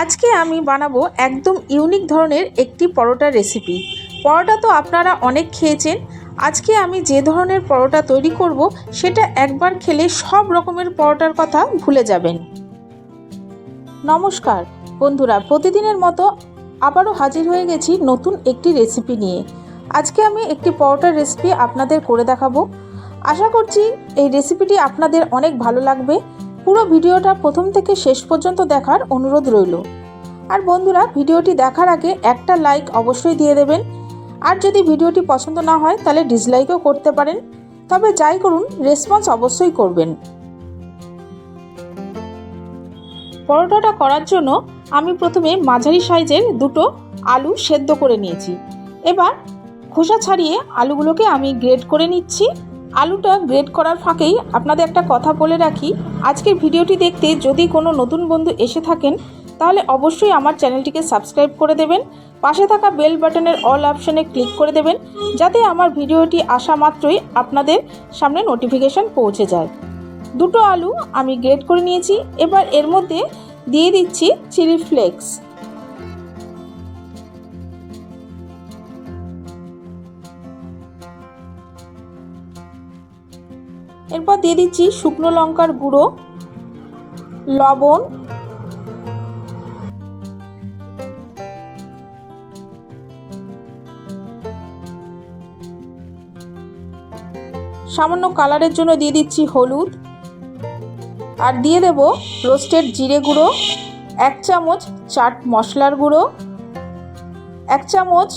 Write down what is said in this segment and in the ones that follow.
আজকে আমি বানাবো একদম ইউনিক ধরনের একটি পরোটা রেসিপি পরোটা তো আপনারা অনেক খেয়েছেন। আজকে আমি যে ধরনের পরোটা তৈরি করব, সেটা একবার খেলে সব রকমের পরোটার কথা ভুলে যাবেন। নমস্কার, বন্ধুরা, প্রতিদিনের মতো আবারও হাজির হয়ে গেছি নতুন একটি রেসিপি নিয়ে। আজকে আমি একটি পরোটার রেসিপি আপনাদের করে দেখাবো। আশা করছি এই রেসিপিটি আপনাদের অনেক ভালো লাগবে। পুরো ভিডিওটা প্রথম থেকে শেষ পর্যন্ত দেখার অনুরোধ রইল। আর বন্ধুরা, ভিডিওটি দেখার আগে একটা লাইক অবশ্যই দিয়ে দেবেন। আর যদি ভিডিওটি পছন্দ না হয়, তাহলে ডিসলাইকও করতে পারেন। তবে যাই করুন রেসপন্স অবশ্যই করবেন। পরোটাটা করার জন্য আমি প্রথমে মাঝারি সাইজের দুটো আলু সেদ্ধ করে নিয়েছি। এবার খোসা ছাড়িয়ে আলুগুলোকে আমি গ্রেড করে নিচ্ছি। আলুটা গ্রেড করার ফাঁকেই আপনাদের একটা কথা বলে রাখি। আজকের ভিডিওটি দেখতে যদি কোনো নতুন বন্ধু এসে থাকেন, তাহলে অবশ্যই আমার চ্যানেলটিকে সাবস্ক্রাইব করে দেবেন, পাশে থাকা বেল বাটনের অল অপশনে ক্লিক করে দেবেন, যাতে আমার ভিডিওটি আসা মাত্রই আপনাদের সামনে নোটিফিকেশান পৌঁছে যায়। দুটো আলু আমি গ্রেড করে নিয়েছি, এবার এর মধ্যে দিয়ে দিচ্ছি চিলি ফ্লেক্স। এরপর দিয়ে দিচ্ছি শুকনো লঙ্কার গুঁড়ো, লবণ, সামান্য কালারের জন্য দিয়ে দিচ্ছি হলুদ, আর দিয়ে দেব রোস্টেড জিরে গুঁড়ো, এক চামচ চাট মশলার গুঁড়ো, এক চামচ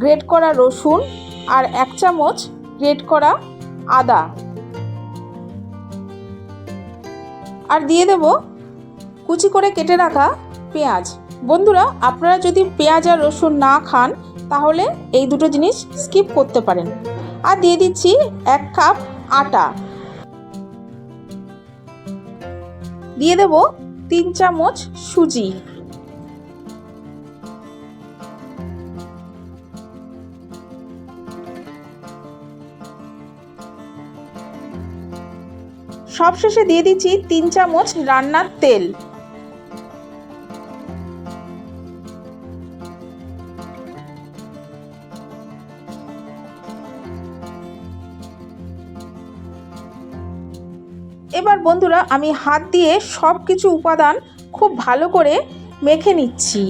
গ্রেট করা রসুন, আর এক চামচ গ্রেট করা আদা। আর দিয়ে দেব কুচি করে কেটে রাখা পেঁয়াজ। বন্ধুরা, আপনারা যদি পেঁয়াজ আর রসুন না খান, তাহলে এই দুটো জিনিস স্কিপ করতে পারেন। আর দিয়ে দিচ্ছি এক কাপ আটা। দিয়ে দেব তিন চামচ সুজি। সবশেষে দিয়ে দিচ্ছি তিন চামচ রান্নার তেল। এবার বন্ধুরা, আমি হাত দিয়ে সব কিছু উপাদান খুব ভালো করে মেখে নিচ্ছি।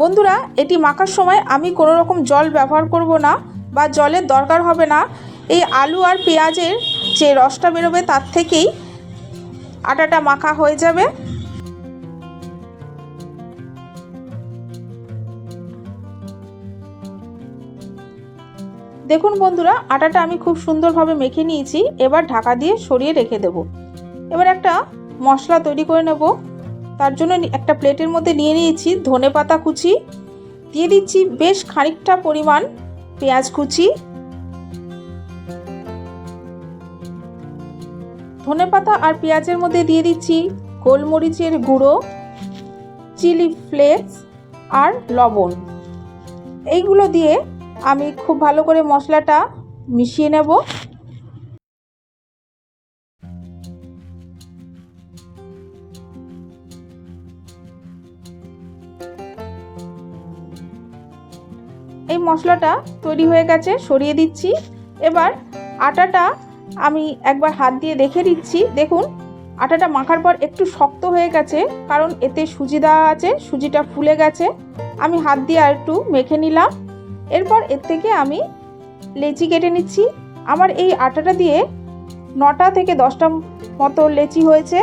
বন্ধুরা, এটি মাখার সময় আমি কোনো রকম জল ব্যবহার করব না বা জলের দরকার হবে না। এই আলু আর পেঁয়াজের যে রসটা বেরোবে তার থেকেই আটাটা মাখা হয়ে যাবে। দেখুন বন্ধুরা, আটাটা আমি খুব সুন্দরভাবে মেখে নিয়েছি। এবার ঢাকা দিয়ে সরিয়ে রেখে দেব। এবার একটা মশলা তৈরি করে নেব। তার জন্য একটা প্লেটের মধ্যে নিয়ে নিয়েছি ধনে পাতা কুচি। দিয়ে দিচ্ছি বেশ খানিকটা পরিমাণ পেঁয়াজ কুচি। ধনে পাতা আর পেঁয়াজের মধ্যে দিয়ে দিচ্ছি গোলমরিচের গুঁড়ো, চিলি ফ্লেক্স আর লবণ। এইগুলো দিয়ে আমি খুব ভালো করে মশলাটা মিশিয়ে নেব। এই মশলাটা তৈরি হয়ে গেছে, সরিয়ে দিচ্ছি। এবার আটাটা আমি একবার হাত দিয়ে দেখে দিচ্ছি দেখুন, আটাটা মাখার পর একটু শক্ত হয়ে গেছে, কারণ এতে সুজি দেওয়া আছে, সুজিটা ফুলে গেছে। আমি হাত দিয়ে আর একটু মেখে নিলাম। এরপর এর থেকে আমি লেচি কেটে নিচ্ছি। আমার এই আটাটা দিয়ে নটা থেকে দশটা মতো লেচি হয়েছে।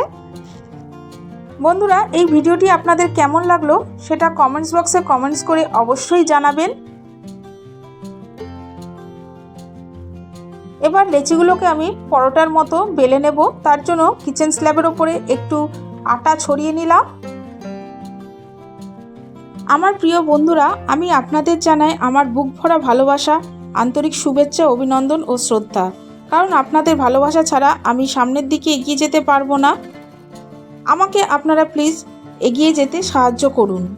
বন্ধুরা, এই ভিডিওটি আপনাদের কেমন লাগল সেটা কমেন্টস বক্সে কমেন্টস করে অবশ্যই জানাবেন। এবার লেচিগুলোকে আমি পরোটার মতো বেলে নেব। তার জন্য কিচেন স্ল্যাবের ওপরে একটু আটা ছড়িয়ে নিলাম। আমার প্রিয় বন্ধুরা, আমি আপনাদের জানাই আমার বুক ভরা ভালোবাসা, আন্তরিক শুভেচ্ছা, অভিনন্দন ও শ্রদ্ধা। কারণ আপনাদের ভালোবাসা ছাড়া আমি সামনের দিকে এগিয়ে যেতে পারব না। আমাকে আপনারা প্লিজ এগিয়ে যেতে সাহায্য করুন।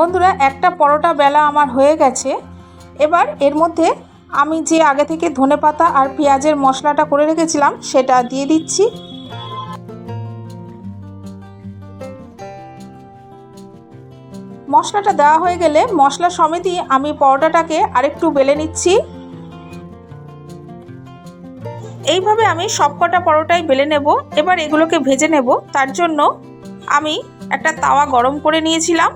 বন্ধুরা, একটা পরোটা বেলা আমার হয়ে গেছে। এবার এর মধ্যে আমি যে আগে থেকে ধনেপাতা আর পেঁয়াজের মশলাটা করে রেখেছিলাম, সেটা দিয়ে দিচ্ছি। মশলাটা দেওয়া হয়ে গেলে মশলা সমেতই আমি পরোটাটাকে আরেকটু বেলে নিচ্ছি। এইভাবে আমি সবকটা পরোটাই বেলে নেব। এবার এগুলোকে ভেজে নেব। তার জন্য আমি একটা তাওয়া গরম করে নিয়েছিলাম।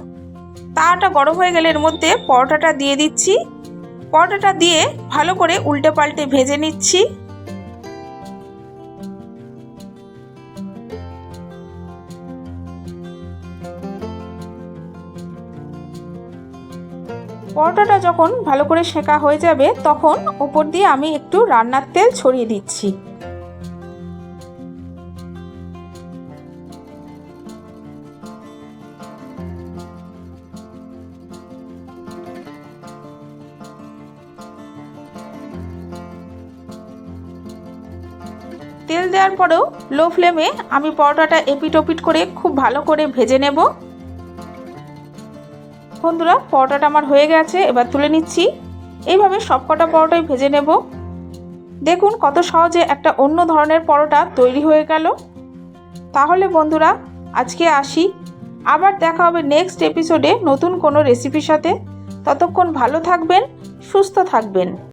তাওয়াটা গরম হয়ে গেলে এর মধ্যে পরোটাটা দিয়ে দিচ্ছি। পরোটাটা দিয়ে ভালো করে উল্টে পাল্টে ভেজে নিচ্ছি। পরোটাটা যখন ভালো করে সেঁকা হয়ে যাবে, তখন ওপর দিয়ে আমি একটু রান্নার তেল ছড়িয়ে দিচ্ছি। তেল দেওয়ার পরেও লো ফ্লেমে আমি পরোটাটা এপিট ওপিট করে খুব ভালো করে ভেজে নেব। বন্ধুরা, পরোটাটা আমার হয়ে গেছে, এবার তুলে নিচ্ছি। এইভাবে সবকটা পরোটাই ভেজে নেব। দেখুন কত সহজে একটা অন্য ধরনের পরোটা তৈরি হয়ে গেল। তাহলে বন্ধুরা, আজকে আসি। আবার দেখা হবে নেক্সট এপিসোডে নতুন কোনো রেসিপির সাথে। ততক্ষণ ভালো থাকবেন, সুস্থ থাকবেন।